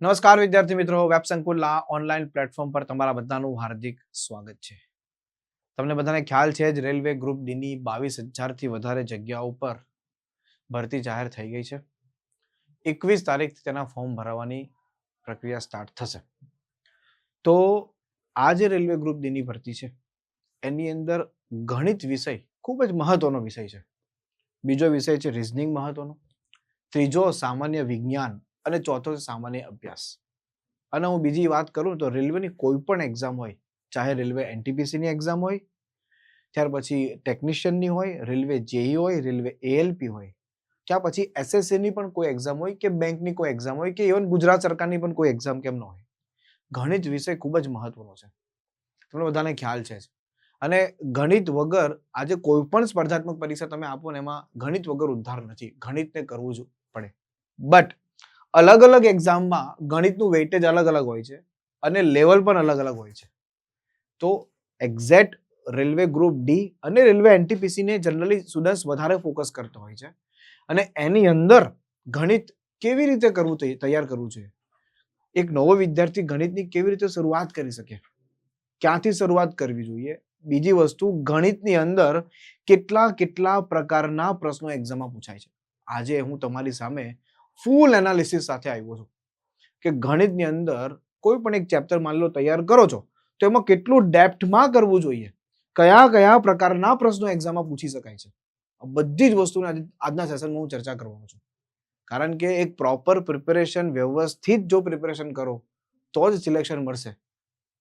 નમસ્કાર વિદ્યાર્થી મિત્રો, વેબ સંકુલના ઓનલાઈન પ્લેટફોર્મ પર તમારા બધાનું હાર્દિક સ્વાગત છે. તમને બધાને ખ્યાલ છે જ, રેલવે ગ્રુપ ડીની બાવીસ હજારથી વધારે જગ્યાઓ પર ભરતી જાહેર થઈ ગઈ છે. એકવીસ તારીખથી તેના ફોર્મ ભરવાની પ્રક્રિયા સ્ટાર્ટ થશે. તો આ જે રેલવે ગ્રુપ ડી ની ભરતી છે, એની અંદર ગણિત વિષય ખૂબ જ મહત્વનો વિષય છે. બીજો વિષય છે રિઝનિંગ મહત્વનો. ત્રીજો સામાન્ય વિજ્ઞાન અને ચોથો છે સામાન્ય અભ્યાસ. અને હું બીજી વાત કરું તો રેલવેની કોઈ પણ એક્ઝામ હોય, ચાહે રેલવે એનટીપીસીની એક્ઝામ હોય, ત્યાર પછી ટેકનિશિયનની હોય, રેલવે જેઈ હોય, રેલવે એએલપી હોય, ત્યાર પછી એસએસસીની પણ કોઈ એક્ઝામ હોય કે બેંકની કોઈ એક્ઝામ હોય કે ઇવન ગુજરાત સરકારની પણ કોઈ એક્ઝામ કેમ ન હોય. ગણિત વિષય ખૂબ જ મહત્વનો છે. તમને બધાને ખ્યાલ છે અને ગણિત વગર આજે કોઈ પણ સ્પર્ધાત્મક પરીક્ષા તમે આપો ને એમાં ગણિત વગર ઉદ્ધાર નથી. ગણિતને કરવું જ પડે. બટ અલગ અલગ એક્ઝામમાં ગણિતનું વેઇટેજ અલગ અલગ હોય છે અને લેવલ પણ અલગ અલગ હોય છે. તો એક્ઝેક્ટ રેલવે ગ્રુપ ડી અને રેલવે એનટીપીસીને જનરલી સ્ટુડન્ટ્સ વધારે ફોકસ કરતો હોય છે. અને એની અંદર ગણિત કેવી રીતે કરવું તૈયાર કરવું છે. એક નવો વિદ્યાર્થી ગણિતની કેવી રીતે શરૂઆત કરી શકે? ક્યાંથી શરૂઆત કરવી જોઈએ? બીજી વસ્તુ ગણિતની અંદર કેટલા કેટલા પ્રકારના પ્રશ્નો એક્ઝામમાં પૂછાય છે. આજે હું તમારી સામે ફૂલ એનાલિસિસ સાથે આવ્યો છું કે ગણિતની અંદર કોઈ પણ એક ચેપ્ટર માની લો તૈયાર કરો છો, તો એમાં કેટલું ડેપ્થમાં કરવું જોઈએ? કયા કયા પ્રકારના પ્રશ્નો એક્ઝામમાં પૂછી શકાય છે? બધી જ વસ્તુને આજના સેશનમાં હું ચર્ચા કરવાનો છું. કારણ કે એક પ્રોપર પ્રિપેરેશન વ્યવસ્થિત જો પ્રિપેરેશન કરો, તો જ સિલેક્શન મળશે.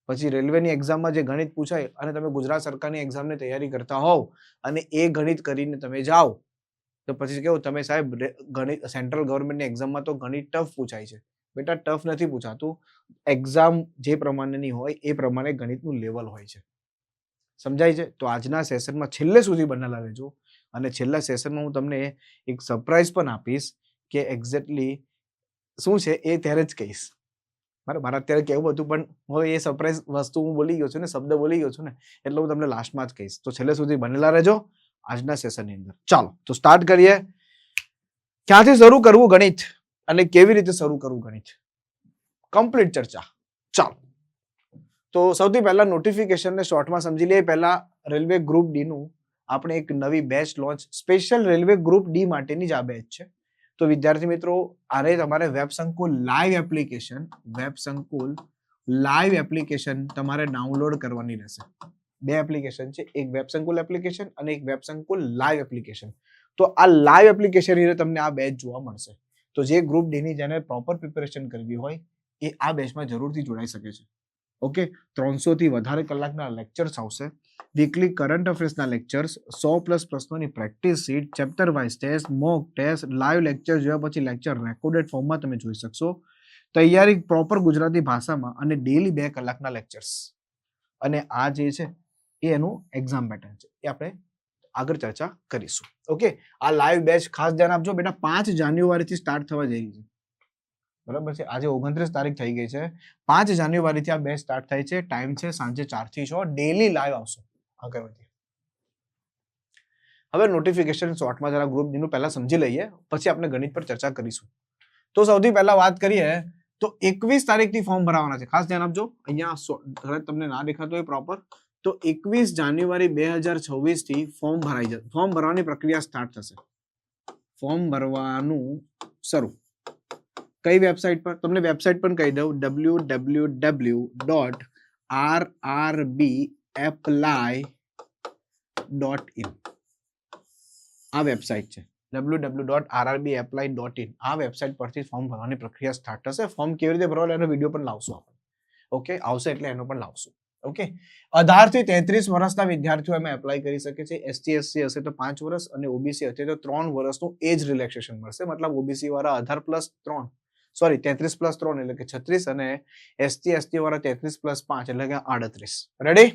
પછી રેલવેની એક્ઝામમાં જે ગણિત પૂછાય, અને તમે ગુજરાત સરકારની એક્ઝામની તૈયારી કરતા હોવ, અને એ ગણિત કરીને તમે જાઓ તો પછી કેવું, તમે સાહેબ ગણિત સેન્ટ્રલ ગવર્મેન્ટની એક્ઝામમાં તો ગણિત ટફ પૂછાય છે. બેટા ટફ નથી પૂછાતું. એક્ઝામ જે પ્રમાણેની હોય, એ પ્રમાણે ગણિતનું લેવલ હોય છે. સમજાય છે? તો આજના સેશનમાં છેલ્લે સુધી બનેલા રહેજો. અને છેલ્લા સેશનમાં હું તમને એક સરપ્રાઈઝ પણ આપીશ કે એક્ઝેક્ટલી શું છે એ ત્યારે જ કહીશ. મારે મારા અત્યારે કહેવું હતું, પણ હવે એ સરપ્રાઈઝ વસ્તુ હું બોલી ગયો છું ને, શબ્દ બોલી ગયો છું ને, એટલે હું તમને લાસ્ટમાં જ કહીશ. તો છેલ્લે સુધી બનેલા રહેજો. આજના સેશનની અંદર. ચાલો, તો સ્ટાર્ટ કરીએ. ક્યાંથી શરૂ કરવું ગણિત? અને કેવી રીતે શરૂ કરવું ગણિત? કમ્પ્લીટ ચર્ચા. ચાલો. તો સૌથી પહેલા નોટિફિકેશનને શોર્ટમાં સમજી લઈએ. પહેલા રેલવે ગ્રુપ ડી નું આપણે એક નવી batch launch special railway group D માટેની જ આ બેચ છે. તો વિદ્યાર્થી મિત્રો, આને તમારે web Sankul live application web Sankul live application તમારે ડાઉનલોડ કરવાની રહેશે. બે એપ્લિકેશન છે. એક વેબ સંકુલ એપ્લિકેશન અને એક વેબ સંકુલ લાઈવ એપ્લિકેશન તો આ લાઈવ એપ્લિકેશન તમને આ બેચ જોવા મળશે. તો જે ગ્રુપ ડી ની જેને પ્રોપર પ્રિપેરેશન કરવી હોય, એ આ બેચમાં જરૂરથી જોડાઈ શકે છે. ઓકે ત્રણસો થી વધારે કલાકના લેક્ચર્સ આવશે. વીકલી કરંટ અફેર્સના લેક્ચર્સ સો પ્લસ પ્રશ્નોની practice sheet chapter wise test mock test live lecture જોયા પછી લેક્ચર રેકોર્ડેડ ફોર્મમાં તમે જોઈ શકશો. તૈયારી પ્રોપર ગુજરાતી ભાષામાં અને ડેલી બે કલાકના લેક્ચર્સ અને આ જે છે એ એનું એક્ઝામ પેટર્ન છે. એ આપણે આગળ ચર્ચા કરીશું. ઓકે આ લાઈવ બેચ ખાસ ધ્યાન આપજો. બેટા, પાંચ જાન્યુઆરીથી સ્ટાર્ટ થવા જઈ રહી છે. બરાબર છે? આજે ઓગણત્રીસ તારીખ થઈ ગઈ છે. પાંચ જાન્યુઆરીથી આ બેચ સ્ટાર્ટ થાય છે. ટાઈમ છે સાંજે ચારથી છ. ડેલી લાઈવ આવશે. આગળ વધીએ હવે નોટિફિકેશન શોર્ટમાં જરા ગ્રુપનું પહેલા સમજી લઈએ. પછી આપણે ગણિત પર ચર્ચા કરીશું. તો સૌથી પહેલા વાત કરીએ, તો એકવીસ તારીખથી ફોર્મ ભરાવાના છે. ખાસ ધ્યાન આપજો. અહીંયા તમને ના દેખાતો હોય પ્રોપર તો એકવીસ જાન્યુઆરી બે હજાર છવ્વીસથી ફોર્મ ભરાઈ જશે. ફોર્મ ભરવાની પ્રક્રિયા સ્ટાર્ટ થશે. ફોર્મ ભરવાનું શરૂ. કઈ વેબસાઇટ પર? તમને વેબસાઇટ પણ કહી દઉં. W W W dot R R B apply dot in આ વેબસાઇટ છે. W W dot RRB apply dot in આ વેબસાઇટ પરથી ફોર્મ ભરવાની પ્રક્રિયા સ્ટાર્ટ થશે. ફોર્મ કેવી રીતે ભરવાનું? એનો વીડિયો પણ લાવશું આપણે. ઓકે આવશે એટલે એનો પણ લાવશું. ઓકે અઢારથી તેત્રીસ વર્ષના વિદ્યાર્થીઓ એમાં એપ્લાય કરી શકે છે. એસટી એસસી હશે તો પાંચ વર્ષ અને ઓબીસી હશે તો ત્રણ વર્ષનું એજ રિલેક્સેશન મળશે. મતલબ ઓબીસી વાળા અઢાર પ્લસ ત્રણ સોરી તેત્રીસ પ્લસ ત્રણ એટલે કે છત્રીસ અને એસટી એસટી વાળા તેત્રીસ પ્લસ પાંચ એટલે કે આડત્રીસ. રેડી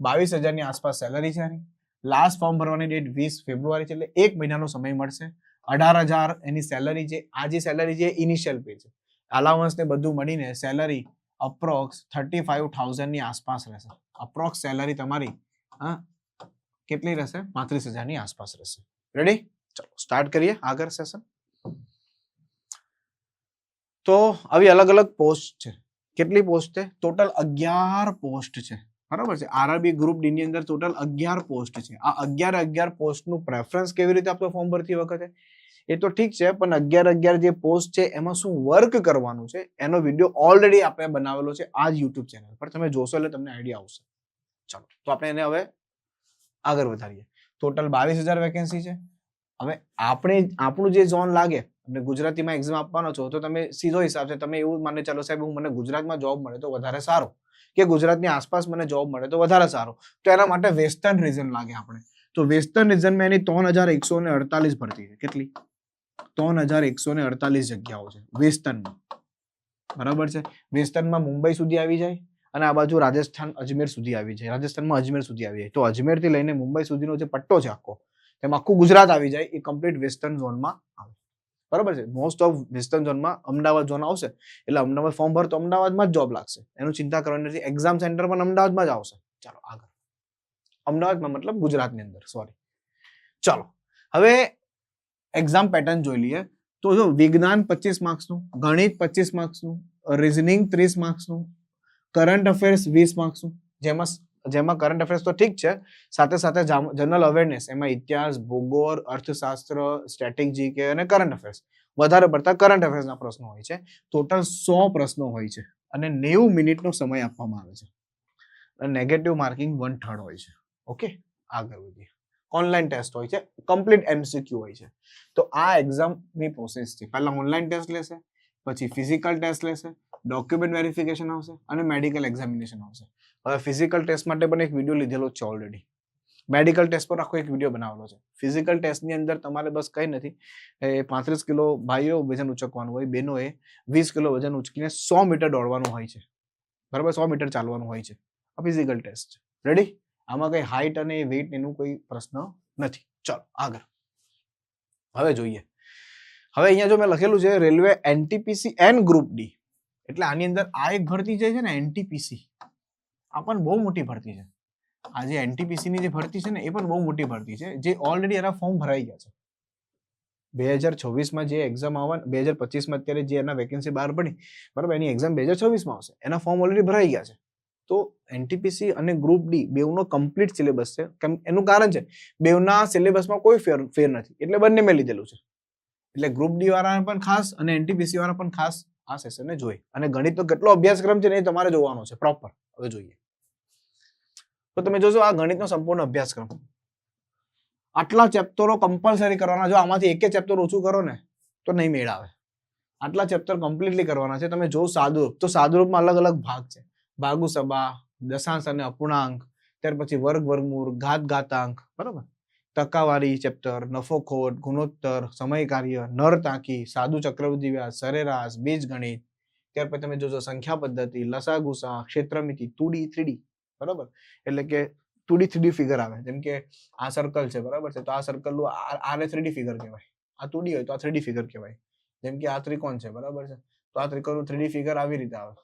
બાવીસ હજારની આસપાસ સેલરી છે આની લાસ્ટ ફોર્મ ભરવાની ડેટ વીસ ફેબ્રુઆરી છે એટલે એક મહિનાનો સમય મળશે. અઢાર હજાર એની સેલરી છે આ જે સેલરી છે ઇનિશિયલ પે છે. અલાવન્સ ને બધું મળીને સેલરી અપ્રોક્સ થર્ટી ફાઈવ થાઉઝન્ડની આસપાસ રહેશે. અપ્રોક્સ સેલરી તમારી, હા, કેટલી રહેશે? પાંત્રીસ હજારની આસપાસ રહેશે. રેડી ચલો સ્ટાર્ટ કરીએ આગળ સેશન તો આવી અલગ અલગ પોસ્ટ છે. કેટલી પોસ્ટ છે? ટોટલ અગિયાર પોસ્ટ છે. બરાબર છે? આરઆરબી ગ્રુપ ડી ની અંદર ટોટલ અગિયાર પોસ્ટ છે. આ અગિયાર અગિયાર પોસ્ટનું પ્રેફરન્સ કેવી રીતે આપતો ફોર્મ ભરતી વખતે? એ તો ઠીક છે, પણ અગિયાર અગિયાર જે પોસ્ટ છે, એમાં શું વર્ક કરવાનું છે, એનો વીડિયો ઓલરેડી આપણે બનાવેલો છે આ જ યુટ્યુબ ચેનલ પર. તમે જોશો એટલે તમને આઈડિયા આવશે. ચાલો, તો આપણે એને હવે આગળ વધારીએ. ટોટલ બાવીસ હજાર વેકેન્સી છે. હવે આપણે આપણું જે ઝોન લાગે, અને ગુજરાતીમાં એક્ઝામ આપવાનો છો, તો તમે સીધો હિસાબ છે, તમે એવું માને ચાલો સાહેબ, હું મને ગુજરાતમાં જોબ મળે તો વધારે સારું, કે ગુજરાતની આસપાસ મને જોબ મળે તો વધારે સારું. તો એના માટે વેસ્ટર્ન રિઝન લાગે આપણે. તો વેસ્ટર્ન રિઝનમાં એની ત્રણ હજાર એકસો ને અડતાલીસ ભરતી છે. કેટલી? ત્રણ હજાર એકસો ને અડતાલીસ જગ્યાઓ છે, વેસ્ટર્નમાં. બરાબર છે? વેસ્ટર્નમાં મુંબઈ સુધી આવી જાય અને આ બાજુ રાજસ્થાન અજમેર સુધી આવી જાય. રાજસ્થાનમાં અજમેર સુધી આવી જાય. તો અજમેરથી લઈને મુંબઈ સુધીનો જે પટ્ટો છે આખો, તેમાં આખું ગુજરાત આવી જાય, એ કમ્પ્લીટ વેસ્ટર્ન ઝોનમાં આવે. બરાબર છે? મોસ્ટ ઓફ વેસ્ટર્ન ઝોનમાં અમદાવાદ ઝોન આવશે. એટલે અમદાવાદ ફોર્મ ભર તો અમદાવાદમાં જ જોબ લાગશે. એનું ચિંતા કરવાની નથી. એક્ઝામ સેન્ટર પણ અમદાવાદમાં જ આવશે. ચાલો આગળ. અમદાવાદમાં મતલબ ગુજરાતની અંદર. સોરી ચાલો. હવે એક્ઝામ પેટર્ન જોઈ લઈએ. તો જો વિજ્ઞાન પચીસ માર્ક્સનું ગણિત પચીસ માર્ક્સનું રિઝનિંગ ત્રીસ માર્ક્સનું કરંટ અફેર્સ વીસ માર્ક્સનું જેમાં જેમાં કરંટ અફેર્સ તો ઠીક છે. સાથે સાથે જનરલ અવેરનેસ એમાં ઇતિહાસ, ભૂગોળ, અર્થશાસ્ત્ર સ્ટેટિક જીકે અને કરંટ અફેર્સ વધારે પડતા કરંટ અફેર્સના પ્રશ્નો હોય છે. ટોટલ સો પ્રશ્નો હોય છે અને નેવું મિનિટનો સમય આપવામાં આવે છે. નેગેટિવ માર્કિંગ વન થર્ડ હોય છે. ઓકે આગળ વધીએ. ઓનલાઈન ટેસ્ટ હોય છે કમ્પ્લીટ એમસીક્યુ હોય છે. તો આ એક્ઝામની પ્રોસેસ છે. પહેલાં ઓનલાઈન ટેસ્ટ લેશે, પછી ફિઝિકલ ટેસ્ટ લેશે ડોક્યુમેન્ટ વેરિફિકેશન આવશે અને મેડિકલ એક્ઝામિનેશન આવશે. હવે ફિઝિકલ ટેસ્ટ માટે પણ એક વીડિયો લીધેલો છે ઓલરેડી મેડિકલ ટેસ્ટ પર આખો એક વીડિયો બનાવેલો છે. ફિઝિકલ ટેસ્ટની અંદર તમારે બસ કંઈ નથી. એ પાંત્રીસ કિલો ભાઈઓ વજન ઉચકવાનું હોય, બહેનોએ વીસ કિલો વજન ઉચકીને સો મીટર દોડવાનું હોય છે. બરાબર? સો મીટર ચાલવાનું હોય છે. આ ફિઝિકલ ટેસ્ટ રેડી આમાં કઈ હાઈટ અને વેઇટ એનું કોઈ પ્રશ્ન નથી. ચાલો, આગળ. હવે જોઈએ. હવે અહીંયા જો મેં લખેલું છે railway NTPC and group D એટલે આની અંદર આ એક ભરતી જે છે ને એનટીપીસી આ પણ બહુ મોટી ભરતી છે. આ જે એનટીપીસી ની જે ભરતી છે ને, એ પણ બહુ મોટી ભરતી છે, જે ઓલરેડી એના ફોર્મ ભરાઈ ગયા છે. બે હજાર છવ્વીસમાં જે એક્ઝામ આવવાની બે હજાર પચીસમાં અત્યારે જે એના વેકેન્સી બહાર પડી, બરાબર, એની એક્ઝામ બે હજાર છવ્વીસમાં આવશે. એના ફોર્મ ઓલરેડી ભરાઈ ગયા છે. તો એનટીપીસી અને ગ્રુપ ડી બેઉનો કમ્પ્લીટ સિલેબસ છે. કેમ એનું કારણ છે, બેઉના સિલેબસમાં કોઈ ફેર ફેર નથી. એટલે બંને મેં લીધેલું છે. એટલે ગ્રુપ ડી વાળાને પણ ખાસ અને એનટીપીસી વાળા પણ ખાસ આ સેશનને જોઈ. અને ગણિતનો કેટલો અભ્યાસક્રમ છે ને એ તમારે જોવાનો છે પ્રોપર હવે જોઈએ. તો તમે જોશો આ ગણિતનો સંપૂર્ણ અભ્યાસક્રમ. આટલા ચેપ્ટરો કમ્પલસરી કરવાના, જો આમાંથી એક ચેપ્ટર ઓછું કરો ને, તો નહીં મેળ આવે. આટલા ચેપ્ટર કમ્પ્લીટલી કરવાના છે. તમે જો સાદુરૂપ. તો સાદુરૂપમાં અલગ અલગ ભાગ છે. ભાગુ સભા, દશાંશ અને અપૂર્ણાંક, ત્યાર પછી વર્ગ વર્ગમૂળ, ઘાત ઘાતાંક, બરાબર? ટકાવારી ચેપ્ટર, નફો ખોટ, ગુણોત્તર, સમય કાર્ય, નર તાંકી સાદુ ચક્રવૃદ્ધિ વ્યાસ, સરેરાશ બીજ ગણિત ત્યાર પછી તમે જોજો સંખ્યા પદ્ધતિ લસા ગુસા ક્ષેત્રમિતિ ટુ ડી થ્રી બરાબર? એટલે કે ટુ ડી થ્રી ફિગર આવે. જેમ કે આ સર્કલ છે, બરાબર છે? તો આ સર્કલનું આને થ્રી ફિગર કહેવાય. આ ટુ ડી હોય તો આ થ્રી ફિગર કહેવાય. જેમ કે આ ત્રિકોણ છે, બરાબર છે? તો આ ત્રિકોણનું થ્રી ફિગર આવી રીતે આવે.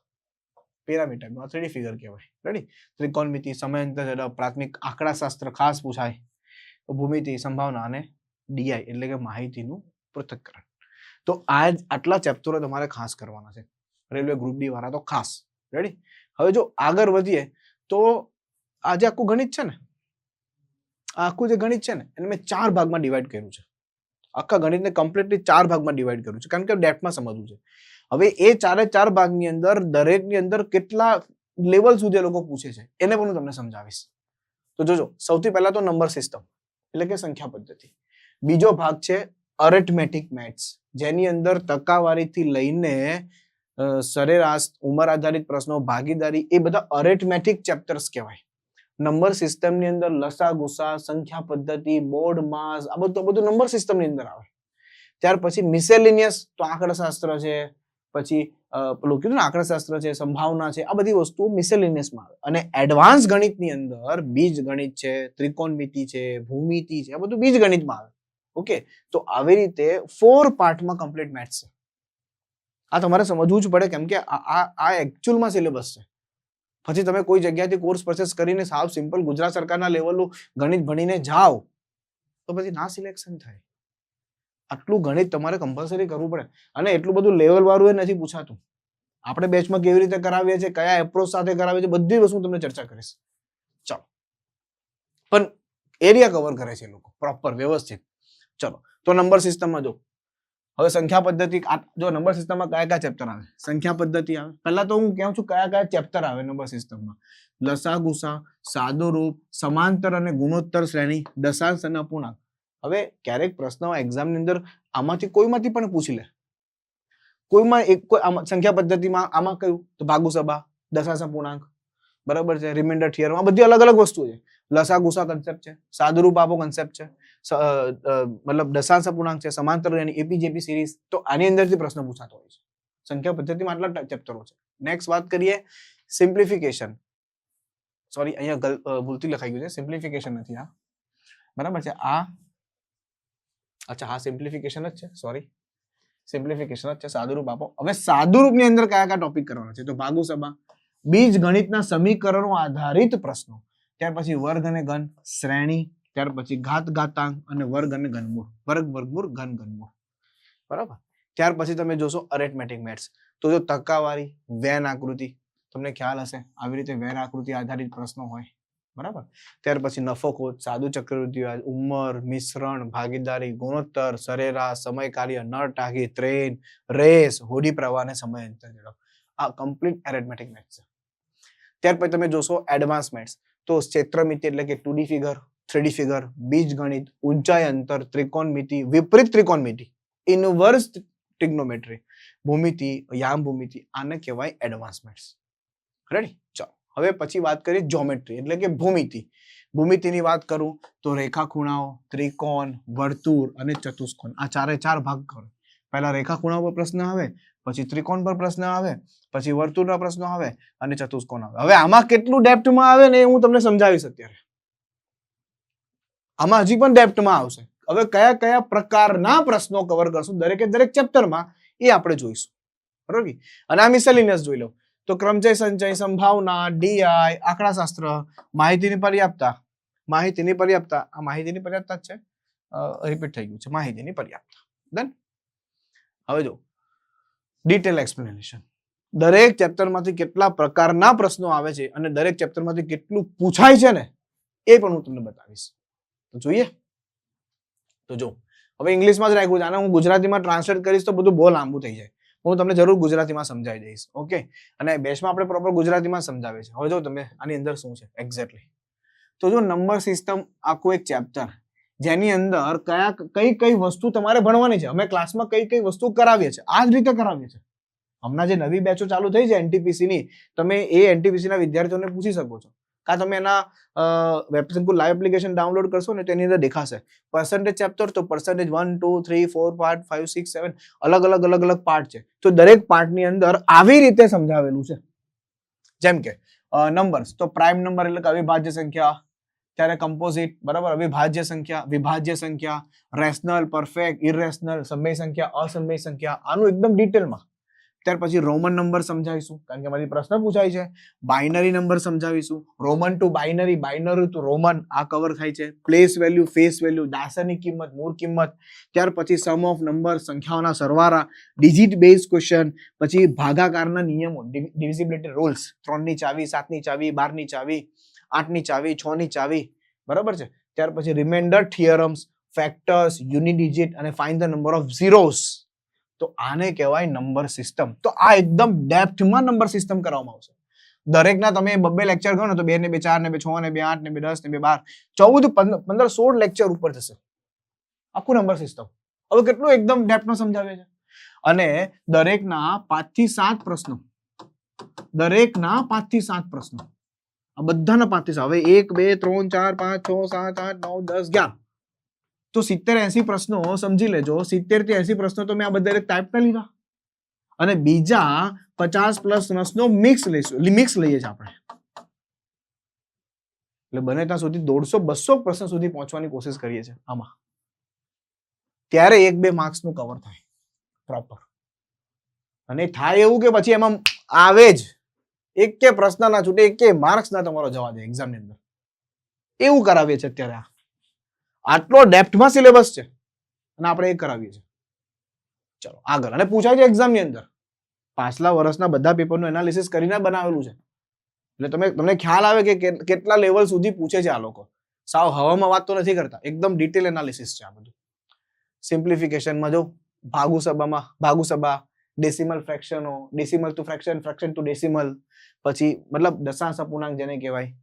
પિરામિડ ટાઈપનું આ થ્રી ફિગર કહેવાય. રેડી ત્રિકોણમિતિ, સમયાંતર પ્રાથમિક આંકડાશાસ્ત્ર, ખાસ પૂછાય. ભૂમિતિ, સંભાવના અને ડીઆઈ એટલે કે માહિતીનું પૃથક્કરણ તો આ આટલા ચેપ્ટરો તમારે ખાસ કરવાના છે. રેલવે ગ્રુપ ડી વાળા તો ખાસ. રેડી હવે જો આગળ વધીએ, તો આ જે આખું ગણિત છે ને? આખું જે ગણિત છે ને, એને મેં ચાર ભાગમાં ડિવાઈડ કર્યું છે. આખા ગણિતને કમ્પ્લીટલી ચાર ભાગમાં ડિવાઈડ કર્યું છે. કારણ કે ડેપ્થમાં સમજવું છે. હવે એ ચારે ચાર ભાગની અંદર, દરેકની અંદર કેટલા લેવલ સુધી લોકો પૂછે છે, એને પણ હું તમને સમજાવીશ. તો જોજો, સૌથી પહેલા તો નંબર સિસ્ટમ એટલે કે સંખ્યા પદ્ધતિ. બીજો ભાગ છે અરેથમેટિક મેથ્સ જેની અંદર ટકાવારીથી લઈને સરેરાશ, ઉંમર આધારિત પ્રશ્નો, ભાગીદારી, એ બધા અરેથમેટિક ચેપ્ટર્સ કહેવાય. નંબર સિસ્ટમની અંદર લસા ગુસા સંખ્યા પદ્ધતિ બોર્ડ માસ, આ બધું બધું નંબર સિસ્ટમની અંદર આવે. ત્યાર પછી મિસેલિનિયસ તો આંકડાશાસ્ત્ર છે પછી પેલું કીધું ને આંકડાશાસ્ત્ર છે, સંભાવના છે, આ બધી વસ્તુઓ મિસેલિનિયસમાં આવે. અને એડવાન્સ ગણિતની અંદર બીજ ગણિત છે, ત્રિકોણમિતિ છે, ભૂમિતિ છે, આ બધું બીજ ગણિતમાં આવે. ઓકે? તો આવી રીતે ફોર પાર્ટમાં કમ્પ્લીટ મેથ્સ છે. આ તમારે સમજવું જ પડે કેમ કે આ આ એકચ્યુઅલમાં સિલેબસ છે. પછી તમે કોઈ જગ્યાથી કોર્સ પરચેસ કરીને સાવ સિમ્પલ ગુજરાત સરકારના લેવલનું ગણિત ભણીને જાઓ, તો પછી ના સિલેક્શન થાય. આટલું ગણિત તમારે કમ્પલસરી કરવું પડે. અને એટલું બધું લેવલ વાળું એ નથી પૂછાતું. આપણે બેચમાં કેવી રીતે કરાવીએ છીએ, કયા એપ્રોચ સાથે કરાવીએ છીએ, બધી વસ્તુ તમને ચર્ચા કરીશ. ચાલો. પણ એરિયા કવર કરે છે લોકો. પ્રોપર વ્યવસ્થિત. ચલો. તો નંબર સિસ્ટમમાં જો. હવે સંખ્યા પદ્ધતિ જો નંબર સિસ્ટમમાં કયા કયા ચેપ્ટર આવે? સંખ્યા પદ્ધતિ આવે. પહેલા તો હું કહું છું કયા કયા ચેપ્ટર આવે નંબર સિસ્ટમમાં લસા ગુસા સાદુરૂપ, સમાંતર અને ગુણોત્તર શ્રેણી, દશાંશ અને અપૂર્ણાંક. હવે ક્યારેક પ્રશ્ન એક્ઝામની અંદર આમાંથી કોઈમાંથી પણ પૂછી લે. કોઈમાં એક કોઈ સંખ્યા પદ્ધતિમાં આમાં કયું? તો ભાગુસભા દશા સંપૂર્ણાંક બરાબર છે રિમાઇન્ડર થિયરમ આ બધી અલગ અલગ વસ્તુ છે. લસા ગુસા કન્સેપ્ટ છે, સાદુરૂપ આપો કન્સેપ્ટ છે મતલબ દશાંશ અપૂર્ણાંક છે, સમાંતર એની એપીજેપી સિરીઝ તો આની અંદરથી પ્રશ્ન પૂછાતો હોય છે. સંખ્યા પદ્ધતિમાં આટલા ચેપ્ટરો છે. નેક્સ્ટ વાત કરીએ સિમ્પ્લિફિકેશન સોરી અહીંયા ભૂલથી લખાઈ ગયું છે. સિમ્પ્લિફિકેશન નથી આ. બરાબર છે, આ અચ્છા, હા સિમ્પ્લિફિકેશન જ છે. સોરી સિમ્પ્લિફિકેશન જ છે. સાદુરૂપ આપો. હવે સાદુરૂપની અંદર કયા કયા ટોપિક કરવાના છે? તો ભાગુ સભા, બીજ ગણિતના સમીકરણો આધારિત પ્રશ્નો. ત્યાર પછી વર્ગ અને ઘન શ્રેણી, ત્યાર પછી ઘાત ઘાતાંક અને વર્ગ અને ઘનમૂળ. વર્ગ વર્ગમૂળ ઘન, ઘનમૂળ. બરાબર? ત્યાર પછી તમે જોશો અરેથમેટિક મેથ્સ તો જો ટકાવારી, વેન આકૃતિ. તમને ખ્યાલ હશે, આવી રીતે વેન આકૃતિ આધારિત પ્રશ્નો હોય. બરાબર? ત્યાર પછી નફોખોટ સાદુ ચક્રવૃદ્ધિ વ્યાજ ઉંમર, મિશ્રણ, ભાગીદારી, ગુણોત્તર, સરેરાશ સમય કાર્ય નળ ટાંકી, ટ્રેન, રેસ, હોડી પ્રવાહ અને સમય અંતર ઝડપ. આ કમ્પ્લીટ એરેથમેટિક મેથ્સ છે. ત્યાર પછી તમે જોશો એડવાન્સ મેથ્સ તો ક્ષેત્રમિતિ એટલે કે ટુ ફિગર થ્રી ફિગર બીજ ગણિત ઊંચાઈ અંતર, ત્રિકોણમિતિ, વિપરીત ત્રિકોણમિતિ ઇનવર્સ ટિગ્નોમેટ્રી ભૂમિતિ, યામ ભૂમિતિ, આને કહેવાય એડવાન્સ મેથ્સ રેડી ચાલો. હવે પછી વાત કરીએ જ્યોમેટ્રી એટલે કે ભૂમિતિ. ભૂમિતિની વાત કરું તો રેખા ખૂણાઓ ત્રિકોણ, વર્તુળ અને ચતુષ્કોણ. આ ચારે ચાર ભાગ કરો. પહેલા રેખા ખૂણાઓ પર પ્રશ્ન આવે, પછી ત્રિકોણ પર પ્રશ્ન આવે, પછી વર્તુળના પ્રશ્નો આવે અને ચતુષ્કોણ આવે. હવે આમાં કેટલું ડેપ્થમાં આવે ને હું તમને સમજાવીશ અત્યારે. આમાં હજી પણ ડેપ્થમાં આવશે. હવે કયા કયા પ્રકારના પ્રશ્નો કવર કરશું? દરેકે દરેક ચેપ્ટરમાં એ આપણે જોઈશું. બરોબર? અને આ મિસેલિનિયસ જોઈ લો તો ક્રમચય સંચય, સંભાવના ડીઆઈ આંકડાશાસ્ત્ર, માહિતીની પર્યાપ્તતા. માહિતીની પર્યાપ્તતા. આ માહિતીની પર્યાપ્તતા છે. રિપીટ થઈ ગયું છે. માહિતીની પર્યાપ્તતા. ડન હવે જો ડિટેલ એક્સપ્લેનેશન દરેક ચેપ્ટરમાંથી કેટલા પ્રકારના પ્રશ્નો આવે છે અને દરેક ચેપ્ટરમાંથી કેટલું પૂછાય છે ને, એ પણ હું તમને બતાવીશ. તો જોઈએ. તો જો હવે ઇંગ્લિશમાં જ રાખ્યું છે. આને હું ગુજરાતીમાં ટ્રાન્સલેટ કરીશ તો બધું બહુ લાંબુ થઈ જાય. હું તમને જરૂર ગુજરાતીમાં સમજાવી દઈશ, ઓકે? અને બેચમાં આપણે પ્રોપર ગુજરાતીમાં સમજાવે છે હવે જો તમે આની અંદર શું છે? એક્ઝેક્ટલી તો જો નંબર સિસ્ટમ આખું એક ચેપ્ટર જેની અંદર કયા કઈ કઈ વસ્તુ તમારે ભણવાની છે? અમે ક્લાસમાં કઈ કઈ વસ્તુ કરાવીએ છીએ? આ જ રીતે કરાવીએ છીએ. હમણાં જે નવી બેચો ચાલુ થઈ છે એનટીપીસી ની, તમે એ એનટીપીસી ના વિદ્યાર્થીઓને પૂછી શકો છો. કા તમે એના વેબસાઇટ લાઈવ એપ્લિકેશન ડાઉનલોડ કરશો ને તેની અંદર દેખાશે. પર્સન્ટેજ ચેપ્ટર તો percentage one two three four part five six seven અલગ અલગ અલગ અલગ પાર્ટ છે. તો દરેક પાર્ટની અંદર આવી રીતે સમજાવેલું છે. જેમ કે નંબર્સ તો પ્રાઇમ નંબર એટલે કે અવિભાજ્ય સંખ્યા, ત્યારે કમ્પોઝિટ બરાબર? અવિભાજ્ય સંખ્યા, વિભાજ્ય સંખ્યા રેશનલ પરફેક્ટ ઇરેશનલ સમય સંખ્યા, અસમય સંખ્યા, આનું એકદમ ડિટેલમાં ત્યાર પછી રોમન નંબર સમજાવીશું. કારણ કે મારી પ્રશ્ન પૂછાય છે. બાઇનરી નંબર સમજાવીશું. Roman to binary binary to Roman. આ કવર થાય છે. પ્લેસ વેલ્યુ, ફેસ વેલ્યુ, દાસની કિંમત, મૂળ કિંમત. ત્યાર પછી સમ ઓફ નંબર સંખ્યાઓના સરવાળા ડિજિટ બેઝ ક્વેશ્ચન પછી ભાગાકારના નિયમો ડિવિઝિબિલિટી રૂલ્સ ત્રણની ચાવી, સાતની ચાવી, બારની ચાવી, આઠની ચાવી, છની ચાવી. બરાબર છે? ત્યાર પછી રિમાઇન્ડર થિયરમ્સ ફેક્ટર્સ યુનિડિજિટ અને find the number of zeros તો આને કહેવાય નંબર સિસ્ટમ તો આ એકદમ ડેપ્થમાં નંબર સિસ્ટમ કરવામાં આવશે. દરેકના તમે બબ્બે લેક્ચર ગણો તો બે ને બે ચાર ને બે, છ ને બે, આઠ ને બે, દસ ને બે, બાર, ચૌદ, પંદર સોળ લેક્ચર ઉપર જશે. આખું નંબર સિસ્ટમ હવે કેટલું એકદમ ડેપ્થમાં સમજાવે છે? અને દરેકના પાંચથી સાત પ્રશ્નો. દરેકના પાંચથી સાત પ્રશ્નો. આ બધાના પાંચથી હવે એક, બે, ત્રણ, ચાર, પાંચ, છ, સાત, આઠ, નવ, દસ, અગિયાર. તો સિત્તેર એસી પ્રશ્નો, સમજી લેજો. સિત્તેરથી એસી પ્રશ્નો તો મેં આ બધા કરી લીધા. અને બીજા પચાસ પ્લસ પ્રશ્નો મિક્સ લઈશું. મિક્સ લઈએ છીએ આપણે. એટલે બને ત્યાં સુધી દોઢસો, બસો પ્રશ્ન સુધી પહોંચવાની કોશિશ કરીએ છીએ આમાં. ત્યારે એક, બે માર્ક્સનું કવર થાય. પ્રોપર અને થાય એવું કે પછી એમાં આવે જ. એક કે પ્રશ્ન ના છૂટે, એક કે માર્ક્સ ના તમારો જવા દે એક્ઝામની અંદર. એવું કરાવીએ છીએ અત્યારે આ. આટલો ડેપ્થમાં સિલેબસ છે. અને આપણે એ કરાવીએ છીએ. ચલો, આગળ. અને પૂછાય છે એક્ઝામની અંદર. પાછલા વર્ષના બધા પેપરનું એનાલિસિસ કરીને બનાવેલું છે. એટલે તમે, તમને ખ્યાલ આવે કે કેટલા લેવલ સુધી પૂછે છે આ લોકો. સાવ હવામાં વાત તો નથી કરતા. એકદમ ડિટેલ એનાલિસિસ છે આ બધું. સિમ્પ્લિફિકેશનમાં જો ભાગુસભામાં ભાગુસભા decimal ફ્રેક્શનો, decimal to fraction fraction to decimal. પછી, મતલબ દશાંશ અપૂર્ણાંક જેને કહેવાય.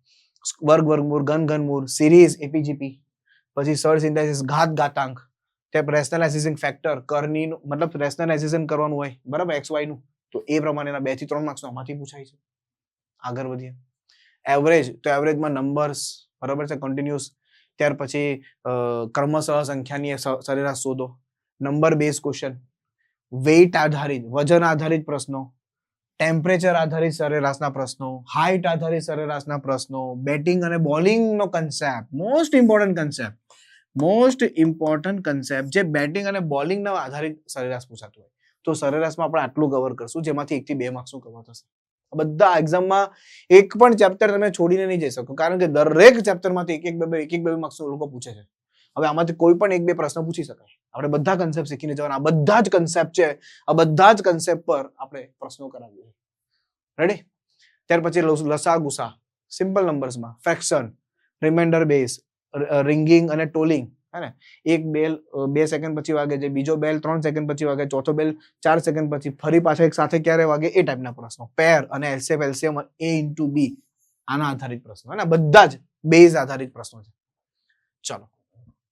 વર્ગ વર્ગમૂળ ઘન ઘનમૂળ સિરીઝ એપીજીપી પછી સર સિન્થેસિસ, ઘાત ઘાતાંક. તે રેશનલાઇઝેશન ફેક્ટર કરની મતલબ રેશનલાઇઝેશન કરવાનું હોય, બરાબર એક્સ વાયનું. તો એ પ્રમાણેના બેથી ત્રણ માર્ક્સ આમાંથી પૂછાય છે. આગળ વધીએ. એવરેજ તો એવરેજમાં નંબર્સ બરાબર છે કન્ટિન્યુઅસ ત્યાર પછી ક્રમશઃ સંખ્યાની સરેરાશ શોધો. નંબર બેઝ ક્વેશ્ચન વેઇટ આધારિત, વજન આધારિત પ્રશ્નો. ટેમ્પરેચર આધારિત સરેરાશના પ્રશ્નો. હાઇટ આધારિત સરેરાશના પ્રશ્નો. બેટિંગ અને બોલિંગનો concept most important concept most important concept જે બેટિંગ અને બોલિંગના આધારિત સરેરાશ પૂછાતું હોય. તો સરેરાશમાં આપણે આટલું કવર કરશું, જેમાંથી એકથી બે માર્ક્સનું કવર થશે. બધા એક્ઝામમાં એક પણ ચેપ્ટર તમે છોડીને નહીં જઈ શકો, કારણ કે દરેક ચેપ્ટરમાંથી એક એક બે બે એક એક બે માર્ક્સ લોકો પૂછે છે. હવે આમાંથી કોઈ પણ એક બે પ્રશ્ન પૂછી શકાય. આપણે બધા કન્સેપ્ટ શીખીને જવાના. આ બધા જ કન્સેપ્ટ છે. આ બધા જ કન્સેપ્ટ પર આપણે પ્રશ્નો કરાવીએ. રેડી ત્યાર પછી લસ- ગુસા સિમ્પલ નંબર્સમાં ફ્રેક્શન રિમાઇન્ડર બેઝ રિંગિંગ અને ટોલિંગ, હે ને? એક બેલ બે સેકન્ડ પછી વાગે છે, બીજો બેલ ત્રણ સેકન્ડ પછી વાગે, ચોથો બેલ ચાર સેકન્ડ પછી, ફરી પાછા એક સાથે ક્યારે વાગે? એ ટાઈપના પ્રશ્નો. પેર અને એલસીએફ એલસીએમ એ ઇન્ટુ બી આના આધારિત પ્રશ્નો, હે ને? બધા જ બેઝ આધારિત પ્રશ્નો છે. ચલો.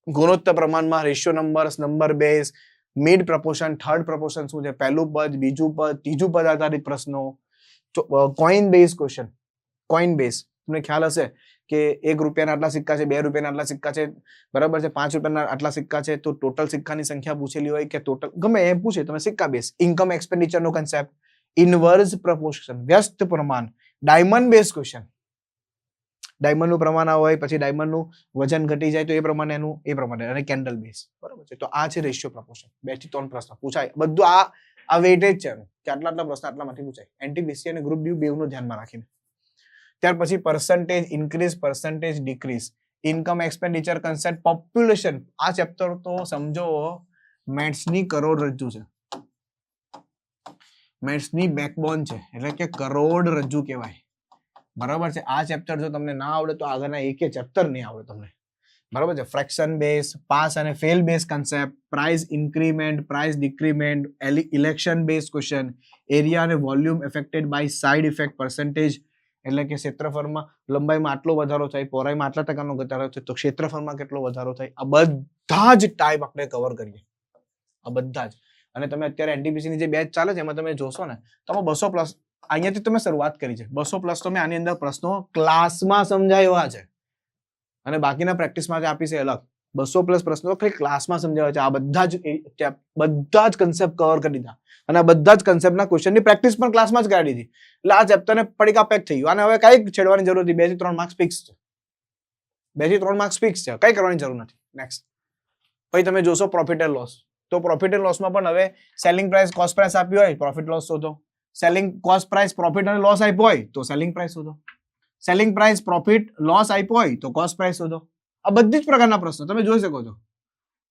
ગુણોત્તર પ્રમાણમાં ratio numbers number base mid proportion third proportion શું છે? પહેલું પદ, બીજું પદ, ત્રીજું પદ આધારિત પ્રશ્નો. Coin base question coin base તમને ખ્યાલ હશે? કે એક રૂપિયાના આટલા સિક્કા છે, બે રૂપિયાના આટલા સિક્કા છે, બરાબર છે? પાંચ રૂપિયાના આટલા સિક્કા છે, તો ટોટલ સિક્કાની સંખ્યા પૂછેલી હોય કે ટોટલ ગમે એ પૂછે, તમે સિક્કા બેસ. ઇન્કમ એક્સપેન્ડિચર નો કન્સેપ્ટ ઇનવર્સ પ્રપોર્શન વ્યસ્ત પ્રમાણ. ડાયમંડ બેઝ ક્વેશ્ચન ડાયમંડનું પ્રમાણ હોય, પછી ડાયમંડનું વજન ઘટી જાય તો એ પ્રમાણે એનું, એ પ્રમાણે, અને કેન્ડલ બેઝ બરાબર છે? તો આ છે રેશિયો પ્રપોર્શન બેથી ત્રણ પ્રશ્ન પૂછાય. બધું આ આ વેટેજ છે કે આટલા આટલા પ્રશ્ન આટલામાંથી પૂછાય. એનટીપીસી અને ગ્રુપ ડી બેવનું ધ્યાનમાં રાખીને. ત્યાર પછી percentage increase percentage decrease income expenditure concept population આ ચેપ્ટર તો સમજો મેથ્સની કરોડરજ્જુ છે. મેથ્સની બેકબોન છે. એટલે કે કરોડરજ્જુ કહેવાય. બરાબર છે? આ ચેપ્ટર જો તમને ના આવડે તો આગળના એકે ચેપ્ટર નહીં આવડે તમને. બરાબર છે? ફ્રેક્શન બેઝ પાસ અને fail base concept price increment price decrement election base question area અને volume affected by side effect percentage એટલે કે ક્ષેત્રફળમાં લંબાઈમાં આટલો વધારો થાય, પહોળાઈમાં આટલા ટકાનો ઘટાડો થાય, તો ક્ષેત્રફળમાં કેટલો વધારો થાય, આ બધા જ ટાઈપ આપણે કવર કરીએ. આ બધા જ. અને તમે અત્યારે એનટીપીસીની જે બેચ ચાલે છે, એમાં તમે જોશો ને, તો બસો પ્લસ અહીંયાથી તમે શરૂઆત કરી છે. બસો પ્લસ તો મેં આની અંદર પ્રશ્નો ક્લાસમાં સમજાવ્યા છે. અને બાકીના પ્રેક્ટિસમાં જે આપી છે અલગ. બસો પ્લસ પ્રશ્નો ખાલી ક્લાસમાં સમજાવે છે. આ બધા જ બધા જ કન્સેપ્ટ કવર કરી દીધા. અને બધા જ કન્સેપ્ટના ક્વેશ્ચનની પ્રેક્ટિસ પણ ક્લાસમાં જ કાઢી દીધી. એટલે આ ચેપ્ટરને પડીકા પેક થઈ ગયું. અને હવે કઈ છેડવાની જરૂર નથી. બેથી ત્રણ માર્ક્સ ફિક્સ છે. બેથી ત્રણ માર્ક્સ ફિક્સ છે. કઈ કરવાની જરૂર નથી. નેક્સ્ટ પછી તમે જોશો પ્રોફિટ એન્ડ લોસ તો પ્રોફિટ એન્ડ લોસમાં પણ હવે સેલિંગ પ્રાઇસ કોસ્ટ પ્રાઇસ આપ્યું હોય પ્રોફિટ લોસ શોધો. સેલિંગ કોસ્ટ પ્રાઇસ પ્રોફિટ અને લોસ આપ્યો હોય, તો સેલિંગ પ્રાઇસ શોધો. સેલિંગ પ્રાઇસ પ્રોફિટ લોસ આપ્યો હોય, તો કોસ્ટ પ્રાઇસ શોધો. આ બધી જ પ્રકારના પ્રશ્નો, તમે જોઈ શકો છો.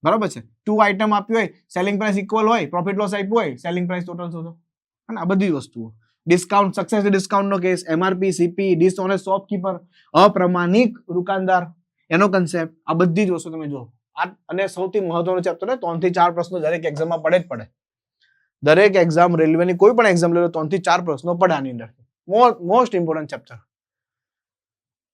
બરાબર છે? ટુ આઇટમ આપ્યું હોય સેલિંગ પ્રાઇસ ઇક્વલ હોય પ્રોફિટ લોસ આપ્યું હોય સેલિંગ પ્રાઇસ ટોટલ શોધો અને આ બધી વસ્તુઓ. Discount success ડિસ્કાઉન્ટનો case MRP CP dishonest shopkeeper અપ્રમાણિક દુકાનદાર, એનો કન્સેપ્ટ આ બધી જ વસ્તુ તમે જુઓ. આ અને સૌથી મહત્વનો ચેપ્ટર છે ત્રણથી ચાર પ્રશ્નો દરેક એક્ઝામમાં પડે જ પડે. દરેક એક્ઝામ રેલવેની કોઈ પણ એક્ઝામ લે ત્રણથી ચાર પ્રશ્નો પડે આની અંદર. Most important chapter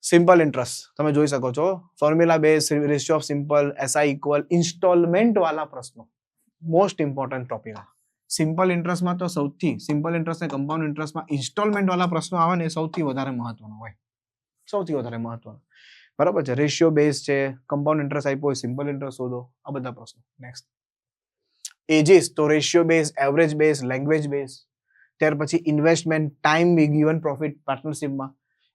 simple interest તમે જોઈ શકો છો. Formula base ratio of simple SI equal installment વાળા પ્રશ્નો. મોસ્ટ ઇમ્પોર્ટન્ટ ટોપિક આ સિમ્પલ ઇન્ટરેસ્ટમાં તો સૌથી સિમ્પલ ઇન્ટરેસ્ટ અને કમ્પાઉન્ડ ઇન્ટરેસ્ટમાં ઇન્સ્ટોલમેન્ટ વાળા પ્રશ્નો આવે ને એ સૌથી વધારે મહત્વનો હોય. સૌથી વધારે મહત્વનો. બરાબર છે? રેશિયો બેઝ છે કમ્પાઉન્ડ ઇન્ટરેસ્ટ આપ્યો હોય સિમ્પલ ઇન્ટરેસ્ટ શોધો, આ બધા પ્રશ્નો. નેક્સ્ટ એજીસ તો ratio base average base language base ત્યાર પછી ઇન્વેસ્ટમેન્ટ ટાઈમ ગિવન પ્રોફિટ પાર્ટનરશિપમાં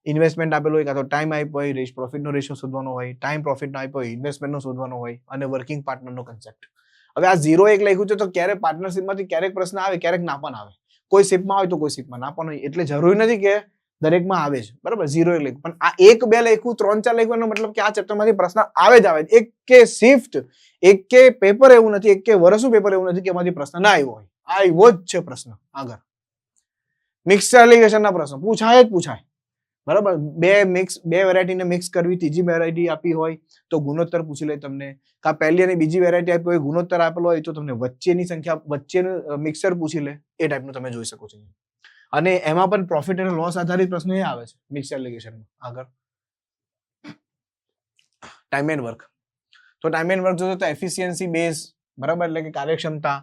ઇન્વેસ્ટમેન્ટ આપેલું હોય કાં તો ટાઈમ આપ્યો હોય પ્રોફિટનો રેશિયો શોધવાનો હોય ટાઈમ પ્રોફિટનો આપ્યો હોય ઇન્વેસ્ટમેન્ટનો શોધવાનો હોય અને વર્કિંગ પાર્ટનરનો કન્સેપ્ટ હવે આ ઝીરો એક લખ્યું છે તો ક્યારેક પાર્ટનરશિપમાંથી ક્યારેક પ્રશ્ન આવે, ક્યારેક ના પણ આવે. કોઈ શિપમાં હોય તો કોઈ શિપમાં ના પણ હોય. એટલે જરૂરી નથી કે દરેકમાં આવે છે બરાબર? ઝીરો એક લખ્યું. પણ આ એક બે લખ્યું, ત્રણ ચાર લખ્યું, એનો મતલબ કે આ ચેપ્ટરમાંથી પ્રશ્ન આવે જ આવે એક કે શિફ્ટ એક કે પેપર એવું નથી, એક કે વર્ષનું પેપર એવું નથી કે એમાંથી પ્રશ્ન ના આવ્યો હોય. આવ્યો જ છે પ્રશ્ન આગળ. મિક્સર એલિગેશનના પ્રશ્ન. પૂછાય જ પૂછાય. બરાબર? બે મિક્સ બે વેરાયટીને મિક્સ કરવી, ત્રીજી વેરાયટી આપી હોય તો ગુણોત્તર પૂછી લે તમને. કા પહેલી અને બીજી વેરાયટી આપી હોય, ગુણોત્તર આપેલો હોય તો તમને વચ્ચેની સંખ્યા, વચ્ચેનું મિક્સર પૂછી લે. એ ટાઈપનું તમે જોઈ શકો છો. અને એમાં પણ પ્રોફિટ અને લોસ આધારિત પ્રશ્ન એ આવે છે મિક્સ એલિગેશનમાં આગળ. ટાઈમ એન્ડ વર્ક તો ટાઈમ એન્ડ વર્ક જોશો તો એફિશિયન્સી બેઝ બરાબર? એટલે કે કાર્યક્ષમતા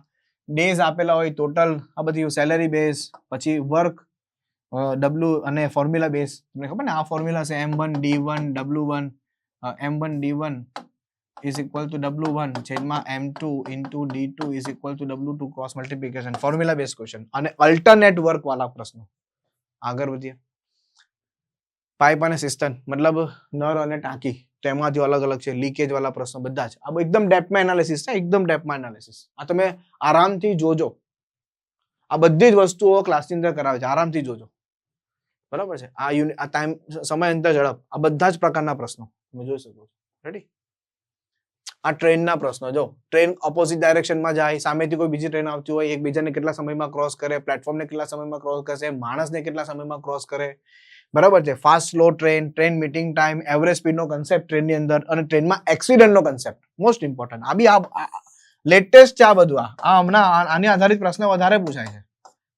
ડેઝ આપેલા હોય ટોટલ આ બધી સેલેરી બેઝ પછી વર્ક ડબલ્યુ અને ફોર્મ્યુલા બેઝ તમને ખબર ને? આ ફોર્મ્યુલા છે M one D one W one M one D one is equal to W one છેદમાં M two into D two is equal to W two cross multiplication formula base question અને alternate work વાળા પ્રશ્નો. આગળ વધીએ. Pipe અને system મતલબ નર અને ટાંકી. તેમાંથી અલગ અલગ છે. લીકેજ વાળા પ્રશ્નો બધા જ. આ એકદમ ડેપમાં એનાલિસિસ છે એકદમ ડેપમાં એનાલિસિસ આ તમે આરામથી જોજો. આ બધી જ વસ્તુઓ ક્લાસની અંદર કરાવે છે. આરામથી જોજો. બરાબર છે? આ યુનિ આ ટાઈમ સમય અંતર ઝડપ. આ બધા જ પ્રકારના પ્રશ્નો. તમે જોઈ શકો છો. રેડી આ ટ્રેનના પ્રશ્નો. જો, ટ્રેન ઓપોઝિટ ડાયરેક્શનમાં જાય, સામેથી કોઈ બીજી ટ્રેન આવતી હોય, એકબીજાને કેટલા સમયમાં ક્રોસ કરે પ્લેટફોર્મને કેટલા સમયમાં ક્રોસ કરશે, માણસને કેટલા સમયમાં ક્રોસ કરે. બરાબર છે? Fast slow train train meeting time average સ્પીડનો concept ટ્રેનની અંદર અને ટ્રેનમાં એક્સિડન્ટનો કન્સેપ્ટ મોસ્ટ ઇમ્પોર્ટન્ટ આ બી આ લેટેસ્ટ છે આ બધું આ. આ હમણાં આની આધારિત પ્રશ્ન વધારે પૂછાય છે.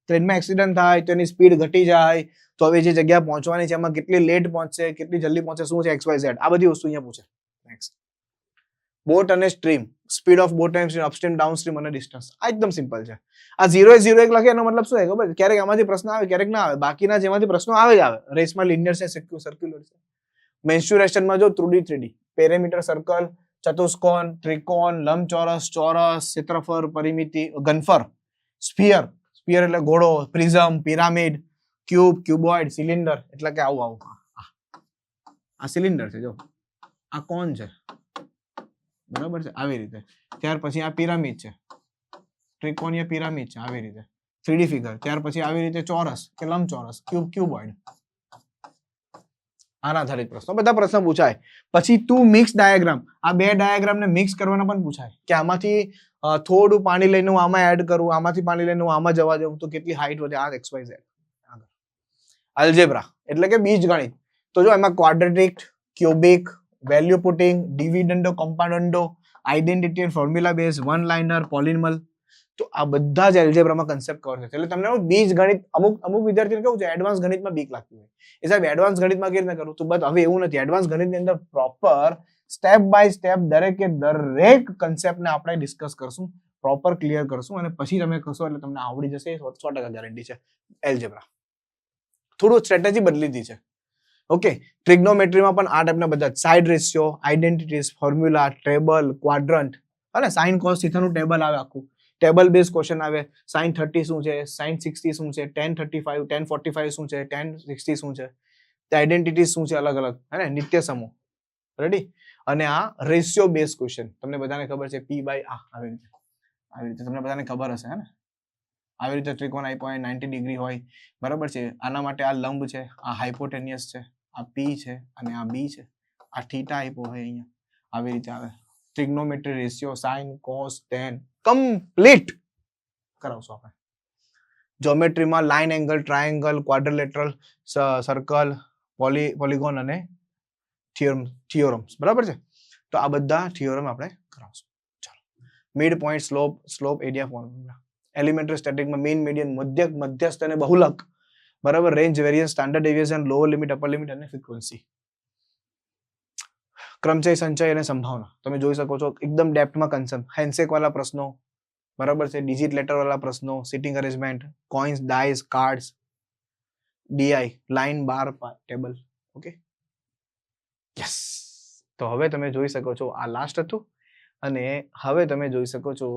ટ્રેનમાં એક્સિડન્ટ થાય, તેની સ્પીડ ઘટી જાય તો હવે જે જગ્યા પહોંચવાની છે, એમાં કેટલી લેટ પહોંચશે, કેટલી જલ્દી પહોંચે શું છે એક્સ વાય ઝેડ આ બધી વસ્તુ અહીંયા પૂછે. નેક્સ્ટ બોટ અને stream speed of boat and stream upstream downstream અને ડિસ્ટન્સ આ એકદમ સિમ્પલ છે. આ ઝીરો એ ઝીરો એક લખે, એનો મતલબ શું છે ખબર ક્યારેક આમાંથી પ્રશ્ન આવે, ક્યારેક ના આવે. બાકીના જેમાંથી પ્રશ્નો આવે જ આવે. રેસમાં લિનિયર છે સર્ક્યુલર છે. મેન્સ્યુરેશનમાં જો થ્રુડી થ્રીડી પેરેમીટર સર્કલ ચતુષ્કોણ, ત્રિકોણ, લંબચોરસ, ચોરસ, ક્ષેત્રફળ, પરિમિતિ ગનફર સ્ફિયર સ્ફિયર એટલે ઘોડો prism pyramid cube, cuboid, cylinder, એટલે કે આવું આવું. આ- સિલિન્ડર છે, જો. આ કોન છે? બરાબર છે? આવી રીતે. ત્યાર પછી આ પિરામિડ છે. ત્રિકોણીય પિરામિડ છે, આવી રીતે. Three D figure. ત્યાર પછી આવી રીતે ચોરસ, કે લંબચોરસ, ક્યુબ, ક્યુબોઇડ. આના આધારિત પ્રશ્નો બધા પ્રશ્નો પૂછાય. પછી તું મિક્સ ડાયાગ્રામ આ બે ડાયાગ્રામ ને મિક્સ કરવાના પણ પૂછાય. કે આમાંથી થોડું પાણી લઈને હું આમાં એડ કરું, આમાંથી પાણી લઈને હું આમાં જવા દઉં તો કેટલી હાઈટ વધે? આ એક્સ વાય અલ્જેબ્રા એટલે કે બીજગણિત તો જો એમાં quadratic cubic value putting dividendo componendo identity formula base one liner polynomial તો આ બધા જ એલ્જેબ્રામાં કન્સેપ્ટ કવર છે એટલે તમને બીજ ગણિત, અમુક અમુક વિદ્યાર્થીને કેવું છે એડવાન્સ ગણિતમાં બીક લાગતી હોય. એ સાહેબ એડવાન્સ ગણિતમાં કેવી રીતે કરું તો બટ હવે એવું નથી. એડવાન્સ ગણિતની અંદર પ્રોપર સ્ટેપ બાય સ્ટેપ દરેકે દરેક કન્સેપ્ટને આપણે ડિસ્કસ કરશું પ્રોપર ક્લિયર કરશું, અને પછી તમે કરશો એટલે તમને આવડી જશે સો ટકા ગેરંટી છે. એલ્જેબ્રા થોડું સ્ટ્રેટેજી બદલી દી છે. ઓકે ટ્રિગ્નોમેટ્રીમાં પણ આ ટાઈપના બધા side ratio identities formula table quadrant અને સાઇન કોસ થીથાનું ટેબલ આવે આખું. ટેબલ બેઝ ક્વેશ્ચન આવે સાઇન થર્ટી શું છે સાઇન સિક્સટી શું છે tan thirty five tan forty five શું છે ટેન સિક્સટી શું છે. આઈડેન્ટિટી શું છે અલગ અલગ, હે ને? નિત્ય સમૂહ. રેડી અને આ રેશિયો બેઝ ક્વેશ્ચન તમને બધાને ખબર છે પી બાય આ. આવી રીતે. આવી રીતે તમને બધાને ખબર હશે, હે ને? આવી રીતે ત્રિકોણ આપ્યો હોય નાઇન્ટી ડિગ્રી હોય. બરાબર છે? આના માટે આ લંબ છે, આ હાઇપોટેનિયસ છે, આ પી છે અને આ બી છે. આ થીટા આપ્યો હોય અહીંયા. આવી રીતે આવે. Trigonometry ratio sine cos tan complete કરાવશો આપણે. જોમેટ્રીમાં line angle triangle quadrilateral circle poly polygon અને થિયોરમ થિયોરમ્સ બરાબર છે? તો આ બધા થિયોરમ આપણે કરાવશું. ચાલો. Mid point slope slope area formula elementary સ્ટેટિકમાં mean median મધ્યક, મધ્યસ્થ અને બહુલક. બરાબર? Range variance standard deviation lower limit upper limit અને ફ્રીક્વન્સી ક્રમચય, સંચય અને સંભાવના. તમે જોઈ શકો છો એકદમ ડેપ્થમાં કન્સર્ન હેન્ડશેક વાળા પ્રશ્નો. બરાબર છે? ડિજિટ લેટર વાળા પ્રશ્નો sitting arrangement coins dice cards DI line bar table okay yes તો હવે તમે જોઈ શકો છો આ લાસ્ટ હતું. અને હવે તમે જોઈ શકો છો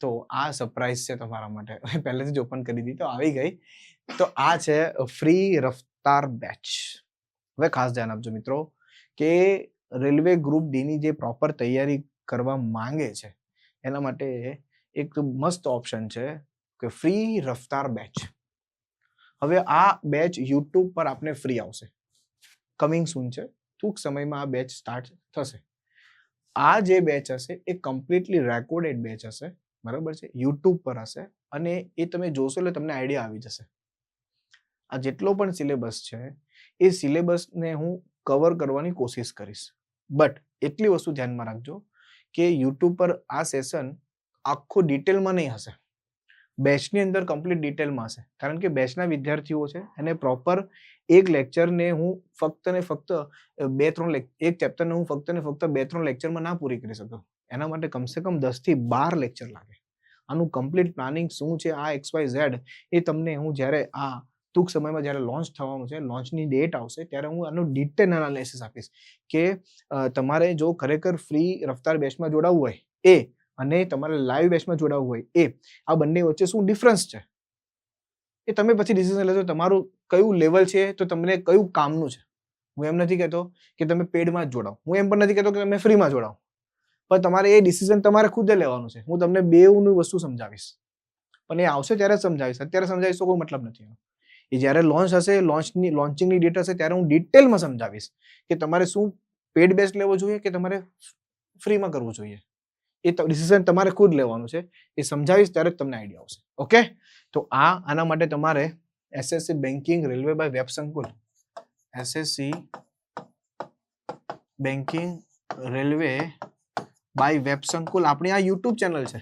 તો આ સરપ્રાઈઝ છે તમારા માટે. પહેલેથી જ ઓપન કરી દીધી, તો આવી ગઈ. તો આ છે ફ્રી રફતાર બેચ હવે ખાસ ધ્યાન આપજો મિત્રો કે રેલવે ગ્રુપ ડીની જે પ્રોપર તૈયારી કરવા માંગે છે, એના માટે એક મસ્ત ઓપ્શન છે કે ફ્રી રફતાર બેચ હવે આ બેચ યુટ્યુબ પર આપને ફ્રી આવશે. કમિંગ સૂન છે. ટૂંક સમયમાં આ બેચ સ્ટાર્ટ થશે. આ જે બેચ હશે, એ કમ્પ્લીટલી રેકોર્ડેડ બેચ હશે. બરાબર છે? યુટ્યુબ પર હશે અને એ તમે જોશો એટલે તમને આઈડિયા આવી જશે. આ જેટલો પણ સિલેબસ છે, એ સિલેબસને હું કવર કરવાની કોશિશ કરીશ. બટ એટલી વસ્તુ ધ્યાનમાં રાખજો કે યુટ્યુબ પર આ સેશન આખો ડિટેલમાં નહીં હશે. બેચની અંદર કમ્પ્લીટ ડિટેલમાં હશે. કારણ કે બેચના વિદ્યાર્થીઓ છે એને પ્રોપર એક લેક્ચરને હું ફક્ત ને ફક્ત બે, ત્રણ એક ચેપ્ટરને હું ફક્ત ને ફક્ત બે, ત્રણ લેક્ચરમાં ના પૂરી કરી શકું. એના માટે કમસે કમ દસથી બાર લેક્ચર લાગે. આનું કમ્પ્લીટ પ્લાનિંગ શું છે, આ એક્સ વાય ઝેડ એ તમને હું જ્યારે આ ટૂંક સમયમાં જ્યારે લોન્ચ થવાનું છે લોન્ચની ડેટ આવશે, ત્યારે હું આનું ડિટેલ એનાલિસિસ આપીશ કે તમારે જો ખરેખર ફ્રી રફતાર બેચમાં જોડાવવું હોય, એ, અને તમારે લાઈવ બેચમાં જોડાવવું હોય, એ, આ બંને વચ્ચે શું ડિફરન્સ છે? એ તમે પછી ડિસિઝન લેજો તમારું કયું લેવલ છે, તો તમને કયું કામનું છે. હું એમ નથી કહેતો કે તમે પેડમાં જ જોડાઓ. હું એમ પણ નથી કહેતો કે તમે ફ્રીમાં જોડાઓ. પણ તમારે એ ડિસિઝન તમારે ખુદે લેવાનું છે. હું તમને બેઉની વસ્તુ સમજાવીશ. પણ એ આવશે ત્યારે સમજાવીશ. અત્યારે સમજાવીશ તો કોઈ મતલબ નથી એ જ્યારે લોન્ચ હશે લોન્ચની લોન્ચિંગની ડેટ હશે ત્યારે હું ડિટેલમાં સમજાવીશ કે તમારે શું પેડ બેસ્ટ લેવો જોઈએ કે તમારે ફ્રીમાં કરવું જોઈએ. એ ડિસિઝન તમારે ખુદ લેવાનું છે. એ સમજાવીશ ત્યારે જ તમને આઈડિયા આવશે. ઓકે તો આ, આના માટે તમારે SSC banking railway by web સંકુલ. SSC banking railway by web સંકુલ આપણી આ યુટ્યુબ ચેનલ છે.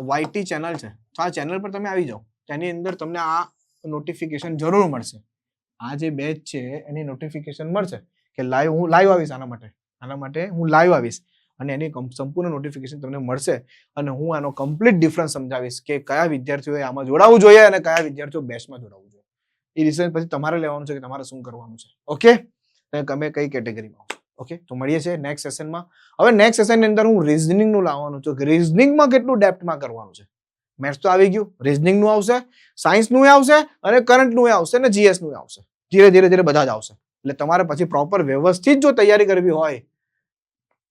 વાયટી ચેનલ છે. તો આ ચેનલ પર તમે આવી જાઓ. તેની અંદર તમને આ નોટિફિકેશન જરૂર મળશે. આ જે બેચ છે, એની નોટિફિકેશન મળશે કે લાઈવ હું લાઈવ આવીશ આના માટે. આના માટે હું લાઈવ આવીશ. અને એની સંપૂર્ણ નોટિફિકેશન તમને મળશે. અને હું આનો કમ્પ્લીટ ડિફરન્સ સમજાવીશ કે કયા વિદ્યાર્થીઓએ આમાં જોડાવવું જોઈએ અને કયા વિદ્યાર્થીઓ બેચમાં જોડાવવું જોઈએ. એ રિસર્ચ પછી તમારે લેવાનું છે કે તમારે શું કરવાનું છે. ઓકે તમે કઈ કેટેગરીમાં ઓકે તો મળીએ છીએ નેક્સ્ટ સેશનમાં હવે નેક્સ્ટ સેશનની અંદર હું રિઝનિંગનું લાવવાનું છું કે રિઝનિંગમાં કેટલું ડેપ્થમાં કરવાનું છે. મેથ્સ તો આવી ગયું. રિઝનિંગનું આવશે સાયન્સનું આવશે અને કરંટનું આવશે અને જીએસનું આવશે. ધીરે ધીરે ધીરે બધા જ આવશે. એટલે તમારે પછી પ્રોપર વ્યવસ્થિત જો તૈયારી કરવી હોય,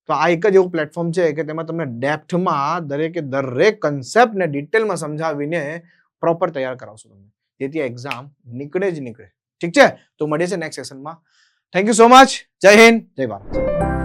તો આ એક જ એવું પ્લેટફોર્મ છે કે તેમાં તમને ડેપ્થમાં દરેકે દરેક કન્સેપ્ટને ડિટેલમાં સમજાવીને પ્રોપર તૈયાર કરાવશું તમને. જેથી એક્ઝામ નીકળે જ નીકળે. ઠીક છે? તો મળીએ છે નેક્સ્ટ સેશનમાં થેન્ક યુ સો મચ જય હિન્દ જય ભારત